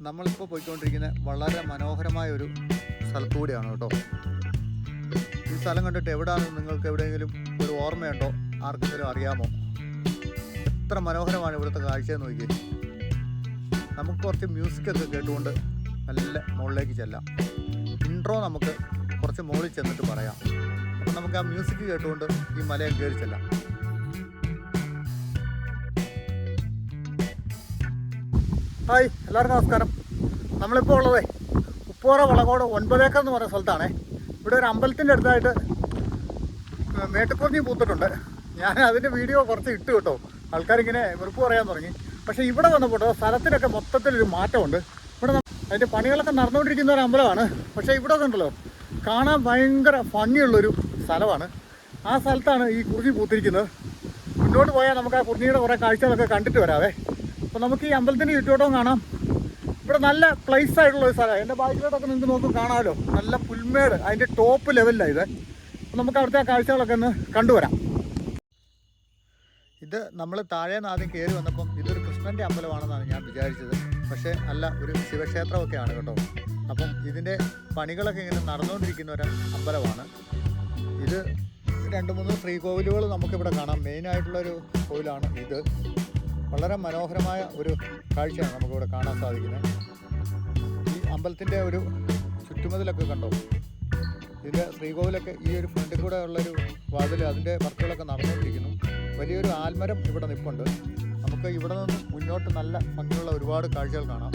നമ്മളിപ്പോൾ പോയിക്കൊണ്ടിരിക്കുന്ന വളരെ മനോഹരമായ ഒരു സ്ഥലത്തൂടെയാണ് കേട്ടോ. ഈ സ്ഥലം കണ്ടിട്ട് എവിടെയാണെന്ന് നിങ്ങൾക്ക് എവിടെയെങ്കിലും ഒരു ഓർമ്മയുണ്ടോ? ആർക്കെങ്കിലും അറിയാമോ? എത്ര മനോഹരമാണ് ഇവിടുത്തെ കാഴ്ചയെന്ന് നോക്കി നമുക്ക് കുറച്ച് മ്യൂസിക്കൊക്കെ കേട്ടുകൊണ്ട് നല്ല മുകളിലേക്ക് ചെല്ലാം. ഇൻട്രോ നമുക്ക് കുറച്ച് മുകളിൽ ചെന്നിട്ട് പറയാം. അപ്പം നമുക്ക് ആ മ്യൂസിക് കേട്ടുകൊണ്ട് ഈ മലയും കയറി ചെല്ലാം. ഹായ് എല്ലാവർക്കും നമസ്കാരം. നമ്മളിപ്പോൾ ഉള്ളത് ഉപ്പോറ വളകോട് ഒൻപതേക്കർ എന്ന് പറയുന്ന സ്ഥലത്താണ്. ഇവിടെ ഒരു അമ്പലത്തിന്റെ അടുത്തായിട്ട് മേട്ടുക്കുറിഞ്ഞി പൂത്തിട്ടുണ്ട്. ഞാൻ അതിന്റെ വീഡിയോ കുറച്ച് ഇട്ട് കേട്ടോ. ആൾക്കാരിങ്ങനെ വെറുപ്പ് പറയാൻ തുടങ്ങി. പക്ഷേ ഇവിടെ വന്നപ്പോൾ സ്ഥലത്തിനൊക്കെ മൊത്തത്തിലൊരു മാറ്റമുണ്ട്. ഇവിടെ അതിന്റെ പണികളൊക്കെ നടന്നുകൊണ്ടിരിക്കുന്ന ഒരു അമ്പലമാണ്. പക്ഷേ ഇവിടെ ഉണ്ടല്ലോ കാണാൻ ഭയങ്കര ഭംഗിയുള്ളൊരു സ്ഥലമാണ്. ആ സ്ഥലത്താണ് ഈ കുറിഞ്ഞി പൂത്തിരിക്കുന്നത്. മുന്നോട്ട് പോയാൽ നമുക്ക് ആ കുറിഞ്ഞിയുടെ കുറേ കാഴ്ചകളൊക്കെ കണ്ടിട്ട് വരാവേ. അപ്പോൾ നമുക്ക് ഈ അമ്പലത്തിന്റെ ചുറ്റോട്ടവും കാണാം. ഇവിടെ നല്ല പ്ലേസ് ആയിട്ടുള്ള ഒരു സ്ഥലമാണ് എന്റെ ബാക്കിലോട്ടൊക്കെ നിങ്ങൾക്ക് നോക്കും കാണാമല്ലോ നല്ല പുൽമേട്. അതിന്റെ ടോപ്പ് ലെവലിലാണ് ഇത്. നമുക്ക് അവിടുത്തെ ആ കാഴ്ചകളൊക്കെ ഒന്ന് കണ്ടുവരാം. ഇത് നമ്മൾ താഴേന്ന് ആദ്യം കയറി വന്നപ്പം ഇതൊരു കൃഷ്ണന്റെ അമ്പലമാണെന്നാണ് ഞാൻ വിചാരിച്ചത്. പക്ഷേ അല്ല ഒരു ശിവക്ഷേത്രമൊക്കെയാണ് കേട്ടോ. അപ്പം ഇതിന്റെ പണികളൊക്കെ ഇങ്ങനെ നടന്നുകൊണ്ടിരിക്കുന്ന ഒരു അമ്പലമാണ്. ഇത് രണ്ട് മൂന്ന് ശ്രീകോവിലുകൾ നമുക്കിവിടെ കാണാം. മെയിനായിട്ടുള്ളൊരു കോവിലാണ് ഇത്. വളരെ മനോഹരമായ ഒരു കാഴ്ചയാണ് നമുക്കിവിടെ കാണാൻ സാധിക്കുന്നത്. ഈ അമ്പലത്തിന്റെ ഒരു ചുറ്റുമതിലൊക്കെ കണ്ടോ? ഇതിന്റെ ശ്രീകോവിലൊക്കെ ഈ ഒരു ഫ്രണ്ടിൽ കൂടെ ഉള്ളൊരു വാതിൽ അതിന്റെ വർക്കുകളൊക്കെ നടന്നുകൊണ്ടിരിക്കുന്നു. വലിയൊരു ആൽമരം ഇവിടെ നിൽപ്പുണ്ട്. നമുക്ക് ഇവിടെ നിന്ന് മുന്നോട്ട് നല്ല ഭംഗിയുള്ള ഒരുപാട് കാഴ്ചകൾ കാണാം.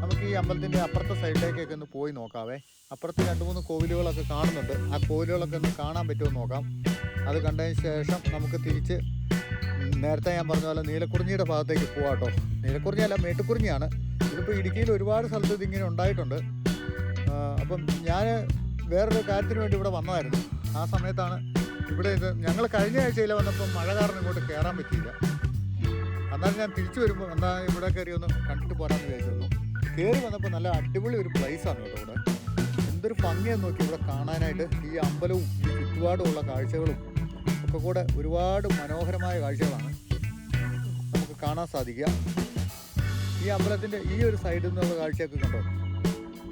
നമുക്ക് ഈ അമ്പലത്തിന്റെ അപ്പുറത്തെ സൈഡിലേക്കൊക്കെ ഒന്ന് പോയി നോക്കാവേ. അപ്പുറത്ത് രണ്ട് മൂന്ന് കോവിലുകളൊക്കെ കാണുന്നുണ്ട്. ആ കോവിലുകളൊക്കെ ഒന്ന് കാണാൻ പറ്റുമെന്ന് നോക്കാം. അത് കണ്ടതിന് ശേഷം നമുക്ക് തിരിച്ച് നേരത്തെ ഞാൻ പറഞ്ഞ പോലെ നീലക്കുറിഞ്ഞിയുടെ ഭാഗത്തേക്ക് പോവാം കേട്ടോ. നീലക്കുറിഞ്ഞല്ല മേട്ടുക്കുറിഞ്ഞിയാണ് ഇതിപ്പോൾ ഇടുക്കിയിൽ ഒരുപാട് സ്ഥലത്ത് ഇതിങ്ങനെ ഉണ്ടായിട്ടുണ്ട്. അപ്പം ഞാൻ വേറൊരു കാര്യത്തിന് വേണ്ടി ഇവിടെ വന്നതായിരുന്നു. ആ സമയത്താണ് ഇവിടെ ഇത് ഞങ്ങൾ കഴിഞ്ഞ ആഴ്ചയിൽ വന്നപ്പോൾ മഴ കാരണം ഇങ്ങോട്ട് കയറാൻ പറ്റിയില്ല. എന്നാൽ ഞാൻ തിരിച്ചു വരുമ്പോൾ എന്നാൽ ഇവിടെ കയറി ഒന്ന് കണ്ടിട്ട് പോരാന്ന് വിചാരിച്ചിരുന്നു. കയറി വന്നപ്പോൾ നല്ല അടിപൊളി ഒരു പ്ലേസാണ് കേട്ടോ ഇവിടെ. എന്തൊരു ഭംഗിയെന്ന് നോക്കി ഇവിടെ കാണാനായിട്ട്. ഈ അമ്പലവും ഈ ചുറ്റുപാടുമുള്ള കാഴ്ചകളും. ഒക്കെ കൂടെ ഒരുപാട് മനോഹരമായ കാഴ്ചകളാണ് നമുക്ക് കാണാൻ സാധിക്കുക. ഈ അമ്പലത്തിന്റെ ഈ ഒരു സൈഡിൽ നിന്നുള്ള കാഴ്ചയൊക്കെ കണ്ടോ?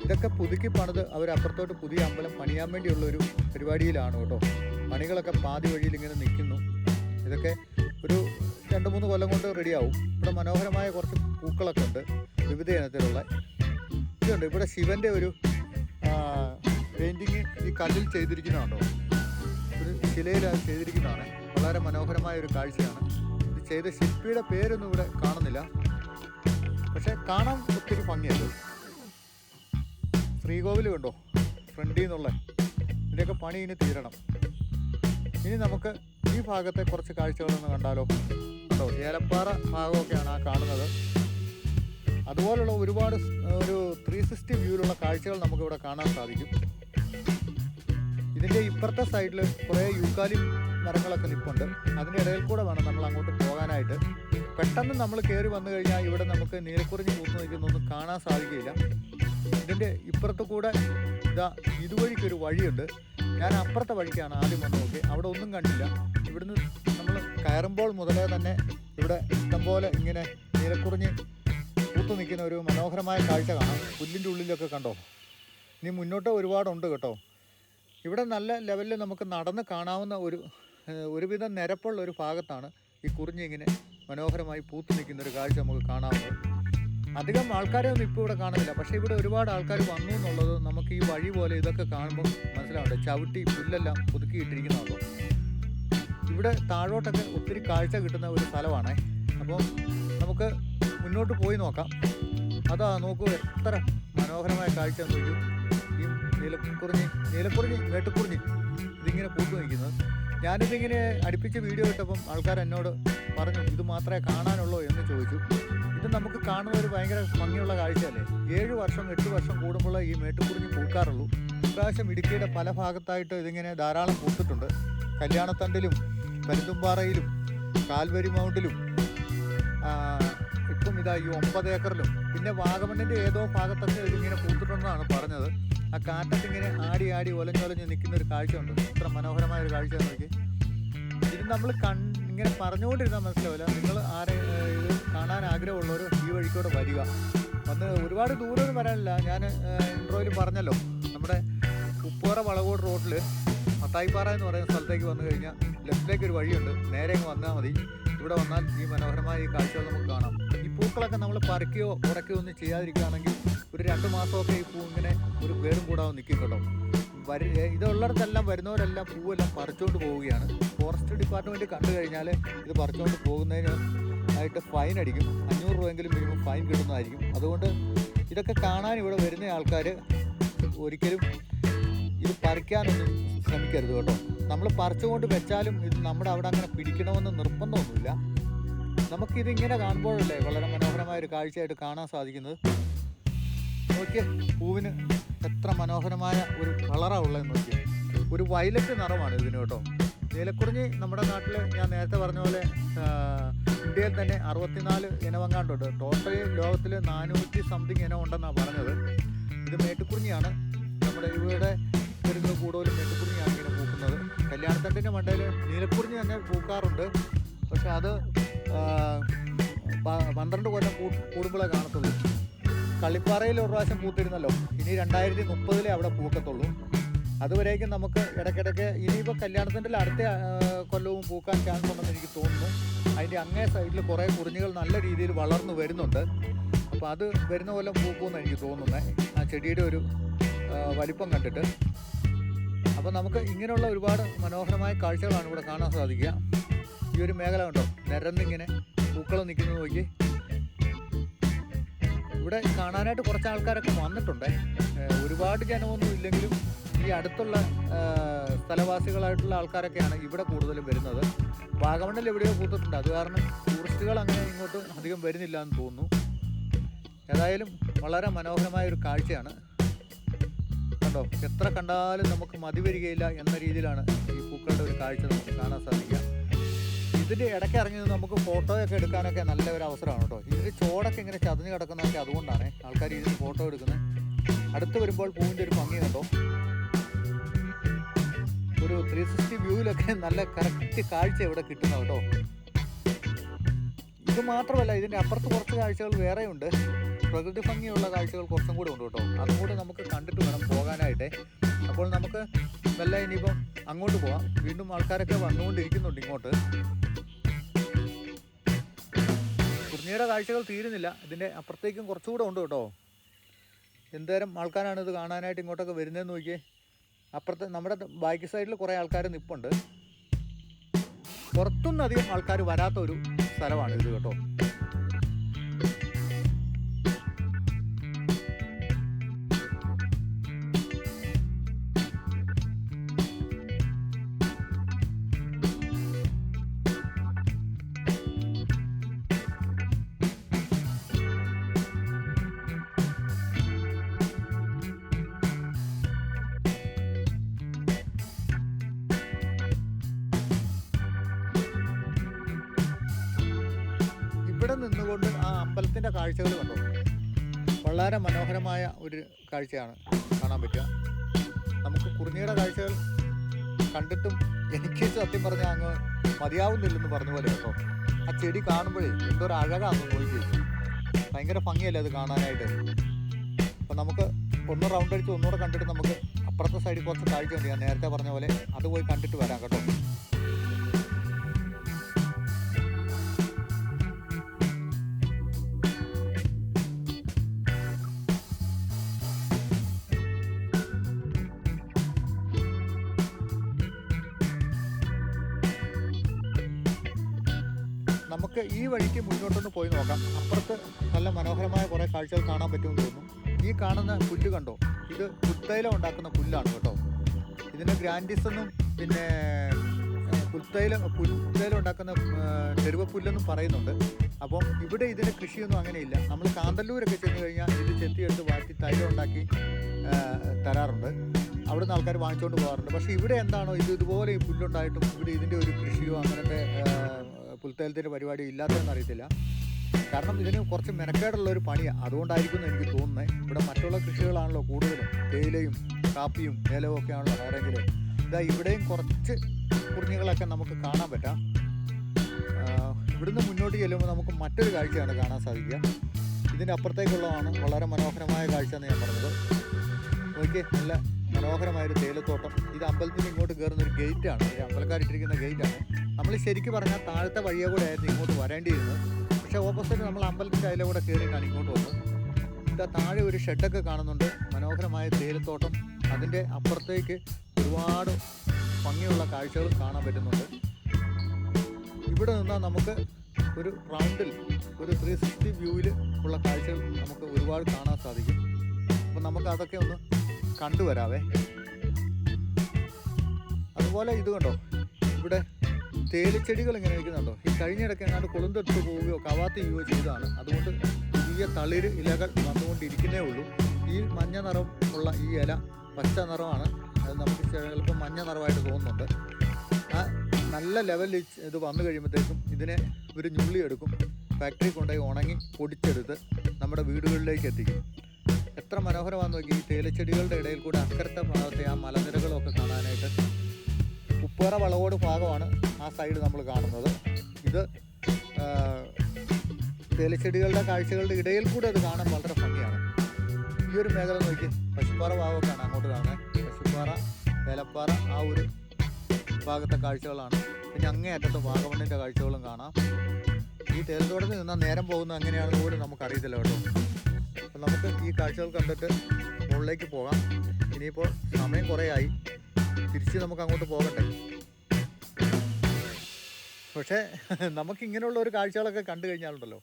ഇതൊക്കെ പുതുക്കി പണിത് അവർ അപ്പുറത്തോട്ട് പുതിയ അമ്പലം പണിയാൻ വേണ്ടിയുള്ള ഒരു പരിപാടിയിലാണ് കേട്ടോ. പണികളൊക്കെ പാതി വഴിയിൽ ഇങ്ങനെ നിൽക്കുന്നു. ഇതൊക്കെ ഒരു രണ്ട് മൂന്ന് കൊല്ലം കൊണ്ട് റെഡിയാവും ഇവിടെ മനോഹരമായ കുറച്ച് പൂക്കളൊക്കെ ഉണ്ട് വിവിധ ഇനത്തിലുള്ള. ഇതുണ്ട്. ഇവിടെ ശിവന്റെ ഒരു പെയിന്റിങ് ഈ കല്ലിൽ ചെയ്തിരിക്കുന്നതാണോ? ശിലയിൽ ചെയ്തിരിക്കുന്നതാണ്. വളരെ മനോഹരമായ ഒരു കാഴ്ചയാണ്. ഇത് ചെയ്ത ശില്പിയുടെ പേരൊന്നും ഇവിടെ കാണുന്നില്ല. പക്ഷേ കാണാൻ ഒത്തിരി ഭംഗിയുണ്ട്. ശ്രീകോവിൽ കണ്ടോ? ഫ്രണ്ടിൽ നിന്നുള്ള. ഇതിന്റെയൊക്കെ പണി ഇനി തീരണം. ഇനി നമുക്ക് ഈ ഭാഗത്തെ കുറച്ച് കാഴ്ചകളൊന്ന് കണ്ടാലോ? കണ്ടോ? ഏലപ്പാറ ഭാഗമൊക്കെയാണ് ആ കാണുന്നത്. അതുപോലുള്ള ഒരുപാട് ഒരു ത്രീ സിക്സ്റ്റി വ്യൂവിലുള്ള കാഴ്ചകൾ നമുക്കിവിടെ കാണാൻ സാധിക്കും. ഇപ്പുറത്തെ സൈഡിൽ കുറേ യൂക്കാലി മരങ്ങളൊക്കെ നിൽപ്പുണ്ട് അതിന്റെ ഇടയിൽ കൂടെ വേണം നമ്മൾ അങ്ങോട്ട് പോകാനായിട്ട്. പെട്ടെന്ന് നമ്മൾ കയറി വന്നു കഴിഞ്ഞാൽ ഇവിടെ നമുക്ക് നീലക്കുറിഞ്ഞ് പൂത്ത് നിൽക്കുന്നൊന്നും കാണാൻ സാധിക്കില്ല. ഇതിന്റെ ഇപ്പുറത്ത് കൂടെ ഇതാ ഇതുവഴിക്ക് ഒരു വഴിയുണ്ട്. ഞാൻ അപ്പുറത്തെ വഴിക്കാണ് ആദ്യം വന്ന് നോക്കി അവിടെ ഒന്നും കണ്ടില്ല. ഇവിടുന്ന് നമ്മൾ കയറുമ്പോൾ മുതലേ തന്നെ ഇവിടെ ഇഷ്ടംപോലെ ഇങ്ങനെ നീലക്കുറിഞ്ഞ് പൂത്തു നിൽക്കുന്ന ഒരു മനോഹരമായ കാഴ്ച കാണാം. പുല്ലിന്റെ ഉള്ളിലൊക്കെ കണ്ടോ? ഇനി മുന്നോട്ട് ഒരുപാടുണ്ട് കേട്ടോ. ഇവിടെ നല്ല ലെവലിൽ നമുക്ക് നടന്ന് കാണാവുന്ന ഒരു ഒരുവിധം നിരപ്പുള്ള ഒരു ഭാഗത്താണ് ഈ കുറിഞ്ഞിങ്ങനെ മനോഹരമായി പൂത്തു നിൽക്കുന്ന ഒരു കാഴ്ച നമുക്ക് കാണാവുന്നത്. അധികം ആൾക്കാരെ ഒന്നും ഇപ്പോൾ ഇവിടെ കാണുന്നില്ല. പക്ഷേ ഇവിടെ ഒരുപാട് ആൾക്കാർ വന്നു എന്നുള്ളത് നമുക്ക് ഈ വഴി പോലെ ഇതൊക്കെ കാണുമ്പോൾ മനസ്സിലാവുന്നുണ്ട്. ചവിട്ടി പുല്ലെല്ലാം ഒതുക്കിയിട്ടിരിക്കുന്നതല്ലോ ഇവിടെ താഴോട്ടൊക്കെ ഒത്തിരി കാഴ്ച കിട്ടുന്ന ഒരു സ്ഥലമാണേ. അപ്പോൾ നമുക്ക് മുന്നോട്ട് പോയി നോക്കാം. അതാ നോക്കൂ എത്ര മനോഹരമായ കാഴ്ച നോക്കൂ ഈ നീലക്കുറിഞ്ഞി നീലക്കുറിഞ്ഞി വേട്ടുക്കുറിഞ്ഞി ഇതിങ്ങനെ പൂത്തു നിൽക്കുന്നത്. ഞാനിതിങ്ങനെ അടുപ്പിച്ച് വീഡിയോ ഇട്ടപ്പം ആൾക്കാർ എന്നോട് പറഞ്ഞു ഇത് മാത്രമേ കാണാനുള്ളൂ എന്ന് ചോദിച്ചു. ഇത് നമുക്ക് കാണുന്ന ഒരു ഭയങ്കര ഭംഗിയുള്ള കാഴ്ചയല്ലേ? ഏഴ് വർഷം എട്ട് വർഷം കൂടുമ്പോൾ ഈ മേട്ടുപുറിഞ്ഞ് പൂക്കാറുള്ളൂ. ഇപ്രാവശ്യം ഇടുക്കിയുടെ പല ഭാഗത്തായിട്ട് ഇതിങ്ങനെ ധാരാളം പൂത്തിട്ടുണ്ട്. കല്യാണത്തണ്ടിലും പരുന്തുംപാറയിലും കാൽവരി മൗണ്ടിലും ഇപ്പം ഇതാ ഈ ഒമ്പത് ഏക്കറിലും. പിന്നെ വാഗമണ്ണിന്റെ ഏതോ ഭാഗത്തൊക്കെ ഇതിങ്ങനെ പൂത്തിട്ടുണ്ടെന്നാണ് പറഞ്ഞത്. ആ ഇങ്ങനെ ആടി ആടി ഒലഞ്ഞൊലഞ്ഞ് നിൽക്കുന്ന ഒരു കാഴ്ച ഉണ്ട് ഇത്ര മനോഹരമായ ഒരു കാഴ്ച നോക്കി. ഇത് നമ്മൾ കൺ ഇങ്ങനെ പറഞ്ഞുകൊണ്ടിരുന്നാൽ മനസ്സിലാവില്ല. നിങ്ങൾ ആരെ ഇത് കാണാൻ ആഗ്രഹമുള്ളവർ ഈ വഴിക്കൂടെ വരിക. വന്ന് ഒരുപാട് ദൂരമൊന്നും വരാനില്ല. ഞാൻ ഇൻട്രോയിൽ പറഞ്ഞല്ലോ. നമ്മുടെ ഉപ്പോറ വളകോട് റോഡിൽ മത്തായിപ്പാറ എന്ന് പറയുന്ന സ്ഥലത്തേക്ക് വന്നു കഴിഞ്ഞാൽ ലെഫ്റ്റിലേക്ക് ഒരു വഴിയുണ്ട്. നേരെ അങ്ങ് വന്നാൽ മതി. ഇവിടെ വന്നാൽ ഈ മനോഹരമായ ഈ കാഴ്ചകൾ നമുക്ക് കാണാം. ഈ പൂക്കളൊക്കെ നമ്മൾ പറിക്കുകയോ ഉറക്കുകയോ ഒന്നും ചെയ്യാതിരിക്കുകയാണെങ്കിൽ ഒരു രണ്ട് മാസമൊക്കെ ഈ പൂ ഇങ്ങനെ ഒരു കേടും കൂടാതെ നിൽക്കുന്നുള്ളൂ വരി ഇതുള്ളിടത്തെല്ലാം വരുന്നവരെല്ലാം പൂവെല്ലാം പറിച്ചുകൊണ്ട് പോവുകയാണ്. ഫോറസ്റ്റ് ഡിപ്പാർട്ട്മെന്റ് കണ്ടു കഴിഞ്ഞാൽ ഇത് പറിച്ചുകൊണ്ട് പോകുന്നതിന് ആയിട്ട് ഫൈൻ അടിക്കും. അഞ്ഞൂറ് രൂപയെങ്കിലും മിനിമം ഫൈൻ കിട്ടുന്നതായിരിക്കും. അതുകൊണ്ട് ഇതൊക്കെ കാണാൻ ഇവിടെ വരുന്ന ആൾക്കാർ ഒരിക്കലും ഇത് പറിക്കാനൊന്നും ശ്രമിക്കരുത് കേട്ടോ. നമ്മൾ പറിച്ചുകൊണ്ട് വെച്ചാലും ഇത് നമ്മുടെ അവിടെ അങ്ങനെ പിടിക്കണമെന്ന് നിർബന്ധമൊന്നുമില്ല. നമുക്കിതിങ്ങനെ കാണുമ്പോഴല്ലേ വളരെ മനോഹരമായ ഒരു കാഴ്ചയായിട്ട് കാണാൻ സാധിക്കുന്നത്. നോക്കിയേ പൂവിന് എത്ര മനോഹരമായ ഒരു കളറാണ് ഉള്ളതെന്ന് നോക്കിയേ. ഒരു വയലറ്റ് നിറമാണ് ഇതിന് കേട്ടോ. നീലക്കുറിഞ്ഞി നമ്മുടെ നാട്ടിൽ ഞാൻ നേരത്തെ പറഞ്ഞ പോലെ ഇന്ത്യയിൽ തന്നെ അറുപത്തിനാല് ഇനമെങ്ങാണ്ടുണ്ട് ടോട്ടലി ലോകത്തിൽ നാനൂറ്റി സംതിങ് ഇനം ഉണ്ടെന്നാണ് പറഞ്ഞത്. ഇത് മേട്ടുക്കുറിഞ്ഞിയാണ് നമ്മുടെ ഇവിടെ വരുന്നത് കൂടുതലും മേട്ടുക്കുറിഞ്ഞിയാണ് ഇങ്ങനെ പൂക്കുന്നത്. കല്യാണത്തണ്ടിന്റെ മണ്ടയിൽ നീലക്കുറിഞ്ഞി തന്നെ പൂക്കാറുണ്ട്. പക്ഷെ അത് പന്ത്രണ്ട് കൊല്ലം കൂടുമ്പോഴേ കാണത്തുള്ളൂ. കളിപ്പാറയിൽ ഒരു പ്രാവശ്യം പൂത്തിരുന്നല്ലോ. ഇനി രണ്ടായിരത്തി മുപ്പതിലേ അവിടെ പൂക്കത്തുള്ളൂ. അതുവരേക്കും നമുക്ക് ഇടയ്ക്കിടയ്ക്ക് ഇനിയിപ്പോൾ കല്യാണത്തിന്റെ അടുത്ത കൊല്ലവും പൂക്കാൻ ചാൻസ് ഉണ്ടെന്ന് എനിക്ക് തോന്നുന്നു. അതിന്റെ അങ്ങേ സൈഡിൽ കുറേ കുറിഞ്ഞുകൾ നല്ല രീതിയിൽ വളർന്നു വരുന്നുണ്ട്. അപ്പോൾ അത് വരുന്ന കൊല്ലം പൂക്കുമെന്ന് എനിക്ക് തോന്നുന്നത് ആ ചെടിയുടെ ഒരു വലിപ്പം കണ്ടിട്ട്. അപ്പോൾ നമുക്ക് ഇങ്ങനെയുള്ള ഒരുപാട് മനോഹരമായ കാഴ്ചകളാണ് ഇവിടെ കാണാൻ സാധിക്കുക. ഈ ഒരു മേഖല കണ്ടോ? നിരന്നിങ്ങനെ പൂക്കൾ നിൽക്കുന്നത് നോക്കി. ഇവിടെ കാണാനായിട്ട് കുറച്ച് ആൾക്കാരൊക്കെ വന്നിട്ടുണ്ട്. ഒരുപാട് ജനമൊന്നും ഇല്ലെങ്കിലും ഈ അടുത്തുള്ള സ്ഥലവാസികളായിട്ടുള്ള ആൾക്കാരൊക്കെയാണ് ഇവിടെ കൂടുതലും വരുന്നത്. വാഗമണ്ണിൽ എവിടെയോ പൂത്തിട്ടുണ്ട്. അത് കാരണം ടൂറിസ്റ്റുകൾ അങ്ങനെ ഇങ്ങോട്ട് അധികം വരുന്നില്ല എന്ന് തോന്നുന്നു. ഏതായാലും വളരെ മനോഹരമായ ഒരു കാഴ്ചയാണ്. കണ്ടോ? എത്ര കണ്ടാലും നമുക്ക് മതി വരികയില്ല എന്ന രീതിയിലാണ് ഈ പൂക്കളുടെ ഒരു കാഴ്ച നമുക്ക് കാണാൻ സാധിക്കുക. ഇതിന്റെ ഇടയ്ക്ക് ഇറങ്ങി നമുക്ക് ഫോട്ടോയൊക്കെ എടുക്കാനൊക്കെ നല്ല ഒരു അവസരമാണ് കേട്ടോ. ഇതിന്റെ ചോടൊക്കെ ഇങ്ങനെ ചതഞ്ഞ് കിടക്കുന്നതൊക്കെ അതുകൊണ്ടാണ് ആൾക്കാർ ഇതിന് ഫോട്ടോ എടുക്കുന്നത് അടുത്ത് വരുമ്പോൾ പൂവിന്റെ ഒരു ഭംഗി കണ്ടോ? ഒരു ത്രീ സിക്സ്റ്റി വ്യൂവിലൊക്കെ നല്ല കറക്റ്റ് കാഴ്ച ഇവിടെ കിട്ടുന്ന കേട്ടോ. ഇത് മാത്രമല്ല ഇതിന്റെ അപ്പുറത്ത് കുറച്ച് കാഴ്ചകൾ വേറെയുണ്ട്. പ്രകൃതി ഭംഗിയുള്ള കാഴ്ചകൾ കുറച്ചും കൂടി ഉണ്ട് കേട്ടോ. അതും കൂടി നമുക്ക് കണ്ടിട്ട് വേണം പോകാനായിട്ട്. അപ്പോൾ നമുക്ക് വല്ല ഇനിയിപ്പം അങ്ങോട്ട് പോവാം. വീണ്ടും ആൾക്കാരൊക്കെ വന്നുകൊണ്ടിരിക്കുന്നുണ്ട് ഇങ്ങോട്ട്. കുറിഞ്ഞിയുടെ കാഴ്ചകൾ തീരുന്നില്ല. ഇതിന്റെ അപ്പുറത്തേക്കും കുറച്ചുകൂടെ ഉണ്ട് കേട്ടോ. എന്തേരം ആൾക്കാരാണ് ഇത് കാണാനായിട്ട് ഇങ്ങോട്ടൊക്കെ വരുന്നതെന്ന് നോക്കിയേ. അപ്പുറത്ത് നമ്മുടെ ബാക്ക് സൈഡിൽ കുറേ ആൾക്കാർ നിൽപ്പുണ്ട് പുറത്തുനിന്ന് അധികം ആൾക്കാർ വരാത്ത ഒരു സ്ഥലമാണ് ഇത് കേട്ടോ. ഇവിടെ നിന്നുകൊണ്ട് ആ അമ്പലത്തിന്റെ കാഴ്ചകൾ കണ്ടു. വളരെ മനോഹരമായ ഒരു കാഴ്ചയാണ് കാണാൻ പറ്റുക. നമുക്ക് കുറിഞ്ഞിയുടെ കാഴ്ചകൾ കണ്ടിട്ടും എനിക്ക് സത്യം പറഞ്ഞാൽ അങ്ങ് മതിയാവുന്നില്ലെന്ന് പറഞ്ഞ പോലെ കേട്ടോ. ആ ചെടി കാണുമ്പോഴേ എന്തോ ഒരു അഴകാന്ന് തോന്നി ഭയങ്കര ഭംഗിയല്ലേ അത് കാണാനായിട്ട്. അപ്പം നമുക്ക് ഒന്ന് റൗണ്ട് അടിച്ച് ഒന്നുകൂടെ കണ്ടിട്ട് നമുക്ക് അപ്പുറത്തെ സൈഡിൽ കുറച്ച് കാഴ്ച ഉണ്ട് ഞാൻ നേരത്തെ പറഞ്ഞ പോലെ അത് പോയി കണ്ടിട്ട് വരാം കേട്ടോ. നമുക്ക് ഈ വഴിക്ക് മുന്നോട്ടൊന്ന് പോയി നോക്കാം. അപ്പുറത്ത് നല്ല മനോഹരമായ കുറേ കാഴ്ചകൾ കാണാൻ പറ്റുമെന്ന് തോന്നുന്നു. ഈ കാണുന്ന പുല്ല് കണ്ടോ? ഇത് പുത്തയില ഉണ്ടാക്കുന്ന പുല്ലാണ് കേട്ടോ. ഇതിന് ഗ്രാൻഡിസ് എന്നും പിന്നെ പുൽത്തൈല പുൽത്തൈല ഉണ്ടാക്കുന്ന ആ, ചെരുവപ്പുല്ലെന്നും പറയുന്നുണ്ട്. അപ്പം ഇവിടെ ഇതിന് കൃഷിയൊന്നും അങ്ങനെയില്ല. നമ്മൾ കാന്തല്ലൂരൊക്കെ ചെന്ന് കഴിഞ്ഞാൽ ഇത് ചെത്തിയെടുത്ത് വാറ്റി തൈലം ഉണ്ടാക്കി തരാറുണ്ട്. അവിടെ നിന്ന് ആൾക്കാർ വാങ്ങിച്ചുകൊണ്ട് പോകാറുണ്ട്. പക്ഷേ ഇവിടെ എന്താണോ ഇത് ഇതുപോലെ ഈ പുല്ലുണ്ടായിട്ടും ഇവിടെ ഇതിന്റെ ഒരു കൃഷിയോ അങ്ങനത്തെ പുൽത്തൈലത്തിന്റെ പരിപാടി ഇല്ലാത്തതെന്ന് അറിയത്തില്ല. കാരണം ഇതിന് കുറച്ച് മെനക്കേടുള്ള ഒരു പണിയാണ് അതുകൊണ്ടായിരിക്കും എനിക്ക് തോന്നുന്നത് ഇവിടെ മറ്റുള്ള കൃഷികളാണല്ലോ കൂടുതലും. തേയിലയും കാപ്പിയും ഏലവും ഒക്കെ ആണല്ലോ ഹയറെങ്കിൽ ഇതാ ഇവിടെയും കുറച്ച് കുറിഞ്ഞുകളൊക്കെ നമുക്ക് കാണാൻ പറ്റാം. ഇവിടുന്ന് മുന്നോട്ട് ചെല്ലുമ്പോൾ നമുക്ക് മറ്റൊരു കാഴ്ചയാണ് കാണാൻ സാധിക്കുക. ഇതിന്റെ അപ്പുറത്തേക്കുള്ളതാണ് വളരെ മനോഹരമായ കാഴ്ച എന്ന് ഞാൻ പറഞ്ഞത്. ഓക്കെ നല്ല മനോഹരമായൊരു തേയിലത്തോട്ടം. ഇത് അമ്പലത്തിന് ഇങ്ങോട്ട് കയറുന്ന ഒരു ഗേറ്റാണ് ഒരു അമ്പലക്കാരിട്ടിരിക്കുന്ന ഗേറ്റാണ് നമ്മൾ ശരിക്കും പറഞ്ഞാൽ താഴത്തെ വഴിയെ കൂടെ ആയിരുന്നു ഇങ്ങോട്ട് വരേണ്ടിയിരുന്നത്. പക്ഷേ ഓപ്പോസിറ്റ് നമ്മൾ അമ്പലത്തിന്റെ അതിലെ കൂടെ കയറിയിട്ടാണ് ഇങ്ങോട്ട് വന്നത്. ഇതാ താഴെ ഒരു ഷെഡൊക്കെ കാണുന്നുണ്ട്. മനോഹരമായ തേയിലത്തോട്ടം. അതിന്റെ അപ്പുറത്തേക്ക് ഒരുപാട് ഭംഗിയുള്ള കാഴ്ചകൾ കാണാൻ പറ്റുന്നുണ്ട്. ഇവിടെ നിന്നാൽ നമുക്ക് ഒരു റൗണ്ടിൽ ഒരു ത്രീ സിക്സ്റ്റി വ്യൂവിൽ ഉള്ള കാഴ്ചകൾ നമുക്ക് ഒരുപാട് കാണാൻ സാധിക്കും. അപ്പം നമുക്ക് അതൊക്കെ ഒന്ന് കണ്ടുവരാവേ. അതുപോലെ ഇത് കണ്ടോ? ഇവിടെ തേയിലച്ചെടികൾ ഇങ്ങനെ ഇരിക്കുന്നുണ്ടോ ഈ കഴിഞ്ഞിടയ്ക്ക് എങ്ങാണ്ട് കൊളുന്തെടുത്ത് പോവുകയോ കവാത്ത് ചെയ്യുകയോ ചെയ്തതാണ്. അതുകൊണ്ട് ഈ തളിര് ഇലകൾ വന്നുകൊണ്ടിരിക്കുന്നേ ഉള്ളൂ. ഈ മഞ്ഞ നിറം ഉള്ള ഈ ഇല പച്ച നിറമാണ്. അത് നമുക്ക് ചിലപ്പോൾ മഞ്ഞ നിറമായിട്ട് തോന്നുന്നുണ്ട്. ആ നല്ല ലെവലിൽ ഇത് വന്നു കഴിയുമ്പോഴത്തേക്കും ഇതിനെ ഒരു ഞുള്ളി എടുക്കും. ഫാക്ടറി കൊണ്ടുപോയി ഉണങ്ങി പൊടിച്ചെടുത്ത് നമ്മുടെ വീടുകളിലേക്ക് എത്തിക്കും. എത്ര മനോഹരമാണെന്ന് നോക്കി. ഈ തേയിലച്ചെടികളുടെ ഇടയിൽ കൂടെ അക്കരത്തെ ഭാഗത്തെ ആ മലനിരകളൊക്കെ കാണാനായിട്ട് ഉപ്പേറ വളവോട് ഭാഗമാണ് ആ സൈഡ് നമ്മൾ കാണുന്നത്. ഇത് തേയിലച്ചെടികളുടെ കാഴ്ചകളുടെ ഇടയിൽ കൂടെ അത് കാണാൻ വളരെ ഭംഗിയാണ്. ഈ ഒരു മേഖല നോക്കി. പശുപ്പാറ ഭാഗമൊക്കെയാണ് അങ്ങോട്ട് കാണുന്നത്. പശുപ്പാറ വേലപ്പാറ ആ ഒരു ഭാഗത്തെ കാഴ്ചകളാണ്. പിന്നെ അങ്ങേ അറ്റത്തെ വാഗമണ്ണിന്റെ കാഴ്ചകളും കാണാം. ഈ തേയിലത്തോട്ടത്തിൽ നിന്നാൽ നേരം പോകുന്നത് എങ്ങനെയാണെന്ന് പോലും നമുക്കറിയത്തില്ല കേട്ടോ. നമുക്ക് ഈ കാഴ്ചകൾ കണ്ടിട്ട് മുകളിലേക്ക് പോകാം. ഇനിയിപ്പോൾ സമയം കുറേ ആയി തിരിച്ച് നമുക്ക് അങ്ങോട്ട് പോകട്ടെ. പക്ഷേ നമുക്ക് ഇങ്ങനെയുള്ള ഒരു കാഴ്ചകളൊക്കെ കണ്ടു കഴിഞ്ഞാലുണ്ടല്ലോ.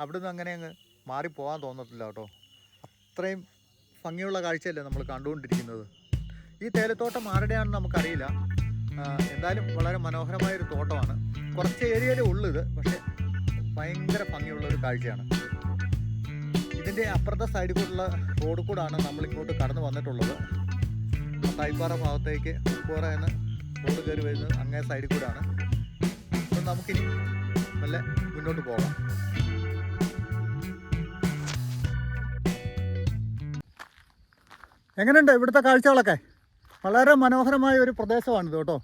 അവിടെ നിന്ന് അങ്ങനെ അങ്ങ് മാറിപ്പോകാൻ തോന്നത്തില്ല കേട്ടോ. അത്രയും ഭംഗിയുള്ള കാഴ്ചയല്ലേ നമ്മൾ കണ്ടുകൊണ്ടിരിക്കുന്നത്. ഈ തേയിലത്തോട്ടം ആരുടെയാണെന്ന് നമുക്കറിയില്ല. എന്തായാലും വളരെ മനോഹരമായൊരു തോട്ടമാണ്. കുറച്ച് ഏരിയയിലേ ഉള്ളൂ ഇത് പക്ഷേ ഭയങ്കര ഭംഗിയുള്ള ഒരു കാഴ്ചയാണ്. ഇതിന്റെ അപ്പുറത്തെ സൈഡിൽ കൂടെയുള്ള റോഡ് കൂടാണ് നമ്മളിങ്ങോട്ട് കടന്നു വന്നിട്ടുള്ളത്. തായ്പാറ ഭാഗത്തേക്ക് ഉപ്പുറ എന്ന് റോഡ് കയറി വരുന്നത് അങ്ങേ സൈഡിൽ കൂടാണ്. അപ്പം നമുക്കിനി നല്ല മുന്നോട്ട് പോകാം. എങ്ങനെയുണ്ട് ഇവിടുത്തെ കാഴ്ചകളൊക്കെ? വളരെ മനോഹരമായ ഒരു പ്രദേശമാണിത് കേട്ടോ.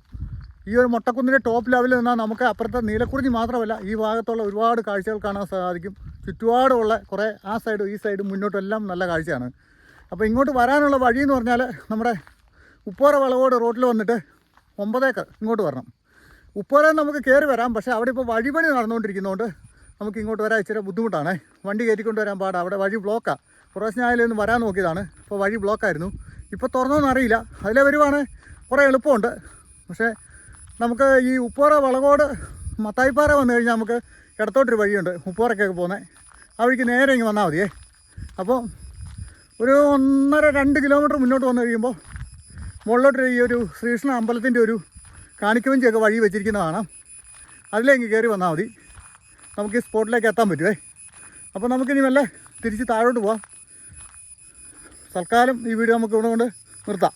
ഈ ഒരു മൊട്ടക്കുന്നിന്റെ ടോപ്പ് ലെവലിൽ നിന്നാൽ നമുക്ക് അപ്പുറത്തെ നീലക്കുറിഞ്ഞി മാത്രമല്ല ഈ ഭാഗത്തുള്ള ഒരുപാട് കാഴ്ചകൾ കാണാൻ സാധിക്കും. ചുറ്റുപാടുമുള്ള കുറേ ആ സൈഡും ഈ സൈഡും മുന്നോട്ടും എല്ലാം നല്ല കാഴ്ചയാണ്. അപ്പോൾ ഇങ്ങോട്ട് വരാനുള്ള വഴി എന്ന് പറഞ്ഞാൽ നമ്മുടെ ഉപ്പോറ വളവോട് റോഡിൽ വന്നിട്ട് ഒമ്പതേക്കർ ഇങ്ങോട്ട് വരണം. ഉപ്പോറ നമുക്ക് കയറി വരാം പക്ഷേ അവിടെ ഇപ്പോൾ വഴിപണി നടന്നുകൊണ്ടിരിക്കുന്നതുകൊണ്ട് നമുക്ക് ഇങ്ങോട്ട് വരാൻ ഇച്ചിരി ബുദ്ധിമുട്ടാണ്. വണ്ടി കയറ്റിക്കൊണ്ട് വരാൻ പാടാണ് അവിടെ വഴി ബ്ലോക്കാണ് കുറേശ്ശനായാലും ഒന്ന് വരാൻ നോക്കിയതാണ്. ഇപ്പോൾ വഴി ബ്ലോക്കായിരുന്നു ഇപ്പോൾ തുറന്നോന്ന് അറിയില്ല. അതിലെ വരുവാണ് കുറേ എളുപ്പമുണ്ട്. പക്ഷേ നമുക്ക് ഈ ഉപ്പോറ വളകോട് മത്തായിപ്പാറ വന്നു കഴിഞ്ഞാൽ നമുക്ക് ഇടത്തോട്ടൊരു വഴിയുണ്ട്. മുപ്പോറക്കൊക്കെ പോകുന്നത് ആ വഴിക്ക് നേരെ ഇങ്ങ് വന്നാൽ മതിയേ. അപ്പോൾ ഒരു ഒന്നര രണ്ട് കിലോമീറ്റർ മുന്നോട്ട് വന്നു കഴിയുമ്പോൾ മുകളിലോട്ട് ഈ ഒരു ശ്രീകൃഷ്ണ അമ്പലത്തിന്റെ ഒരു കാണിക്കവഞ്ചിയൊക്കെ വഴി വെച്ചിരിക്കുന്നതാണ്. അതിലേക്ക് കയറി വന്നാൽ മതി. നമുക്ക് ഈ സ്പോട്ടിലേക്ക് എത്താൻ പറ്റുമേ അപ്പോൾ നമുക്കിനി വല്ല തിരിച്ച് താഴോട്ട് പോവാം. തൽക്കാലം ഈ വീഡിയോ നമുക്ക് ഇവിടെ കൊണ്ട് നിർത്താം.